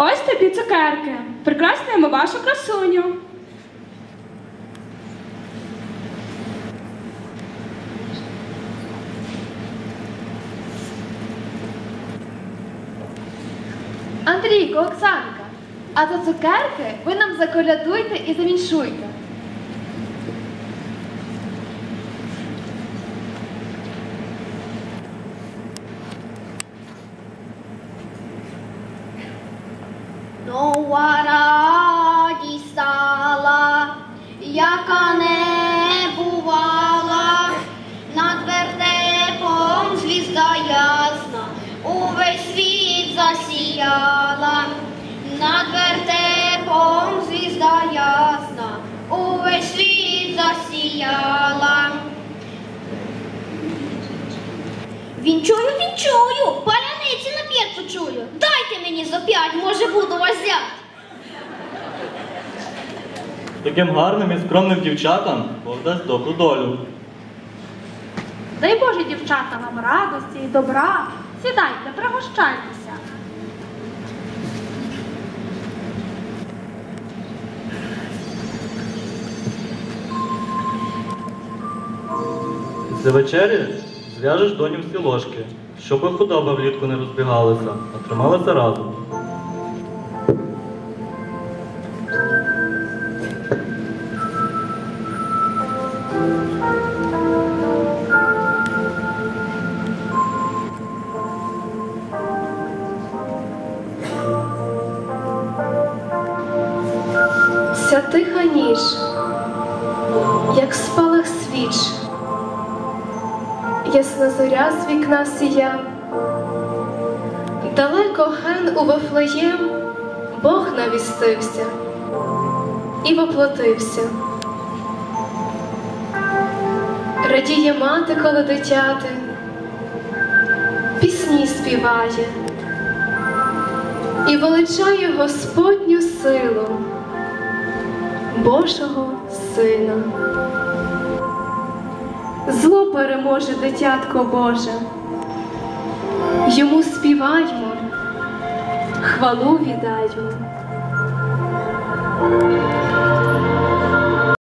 Ось тобі цукерки. Прикрасимо вашу красуню. Андрійко, Оксанка, а за цукерки ви нам заколядуйте і завіншуйте. Нова радість стала, яка не бувала, над вертепом звізда ясна, увесь світ засіяла, над вертепом звізда ясна, увесь світ засіяла. Вінчую, вінчую, паляниці на п'єцу чую. Дайте мені за п'ять, може буду вас взяти. Таким гарним і скромним дівчатам Бог дасть добру долю. Дай Боже, дівчата, вам радості і добра. Сідайте, пригощайтеся. Після вечері зв'яжеш доню всі ложки, щоб худоба влітку не розбігалася, а трималася разом. Ця тиха ніч, як спалах свіч, ясна зоря з вікна сія, далеко ген у Вифлеєм Бог навістився і воплотився. Радіє мати, коли дитяти, пісні співає і величає Господню силу. Божого Сина. Зло переможе дитятко Боже. Йому співаймо, хвалу віддаймо.